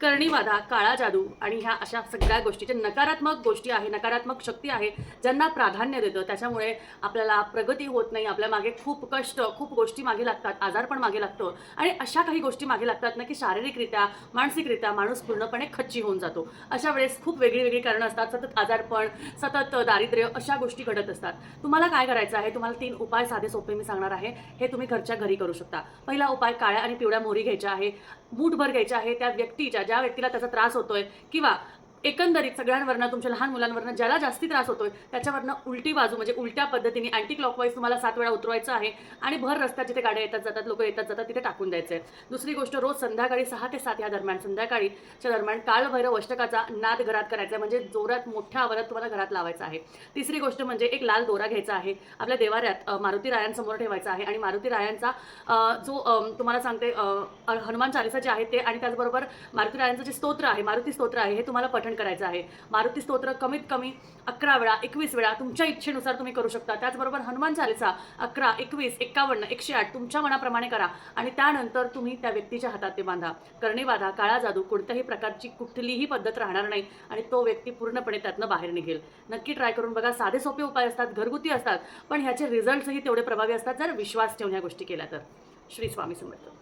कर्णीवाधा काळा जादू आणि ह्या अशा सगळ्या गोष्टी ज्या नकारात्मक गोष्टी आहे नकारात्मक शक्ती आहे ज्यांना प्राधान्य देतं त्याच्यामुळे आपल्याला प्रगती होत नाही आपल्या मागे खूप कष्ट खूप गोष्टी मागे लागतात आजार पण मागे लागतो आणि अशा काही गोष्टी मागे लागतात ना की शारीरिकरित्या मानसिकरित्या माणूस पूर्णपणे खच्ची होऊन जातो. अशा वेळेस खूप वेगळी वेगळी कारणं असतात सतत आजारपण सतत दारिद्र्य अशा गोष्टी घडत असतात. तुम्हाला काय करायचं आहे? तुम्हाला तीन उपाय साधे सोपे मी सांगणार आहे. हे तुम्ही घरच्या घरी करू शकता. पहिला उपाय काळ्या आणि पिवळ्या मोहरी घ्यायच्या आहे. मूठभर घ्यायच्या आहे त्या व्यक्तीच्या ज्या व्यक्तीला त्याचा त्रास होतोय किंवा एकंदरीत सगळ्यांवरनं तुमच्या लहान मुलांवरनं ज्याला जास्ती त्रास होतोय त्याच्यावरनं उलटी बाजू म्हणजे उलट्या पद्धतीने अँटी क्लॉकवाईज तुम्हाला सात वेळा उतरवायचं आहे आणि भर रस्त्यात जिथे गाड्या येतात जातात लोक येतात जातात तिथे टाकून द्यायचं आहे दुसरी गोष्ट रोज संध्याकाळी सहा ते सात या दरम्यान संध्याकाळीच्या दरम्यान काळभैरव अष्टकाचा नाद घरात करायचा आहे म्हणजे जोरात मोठ्या आवाजात तुम्हाला घरात लावायचा आहे. तिसरी गोष्ट म्हणजे एक लाल दोरा घ्यायचा आहे आपल्या देवाऱ्यात मारुती रायांसमोर ठेवायचा आहे आणि मारुती रायांचा जो तुम्हाला सांगते हनुमान चालिसा जे आहे ते आणि त्याचबरोबर मारुती रायांचं जे स्तोत्र आहे मारुती स्तोत्र आहे हे तुम्हाला पठण करायचं आहे. मारुती स्तोत्र कमीत कमी अकरा वेळा एकवीस वेळा तुमच्या इच्छेनुसार तुम्ही करू शकता. त्याचबरोबर हनुमान चालीसा अकरा एकवीस एक्कावन्न एकशे आठ तुमच्या मनाप्रमाणे करा आणि त्यानंतर तुम्ही त्या व्यक्तीच्या हातात ते बांधा. करणी बाधा काळा जादू कोणत्याही प्रकारची कुठलीही पद्धत राहणार नाही आणि तो व्यक्ती पूर्णपणे त्यातनं बाहेर निघेल. नक्की ट्राय करून बघा. साधे सोपे उपाय असतात घरगुती असतात पण ह्याचे रिझल्ट्सही तेवढे प्रभावी असतात जर विश्वास ठेवून ह्या गोष्टी केल्या तर. श्री स्वामी समर्थ.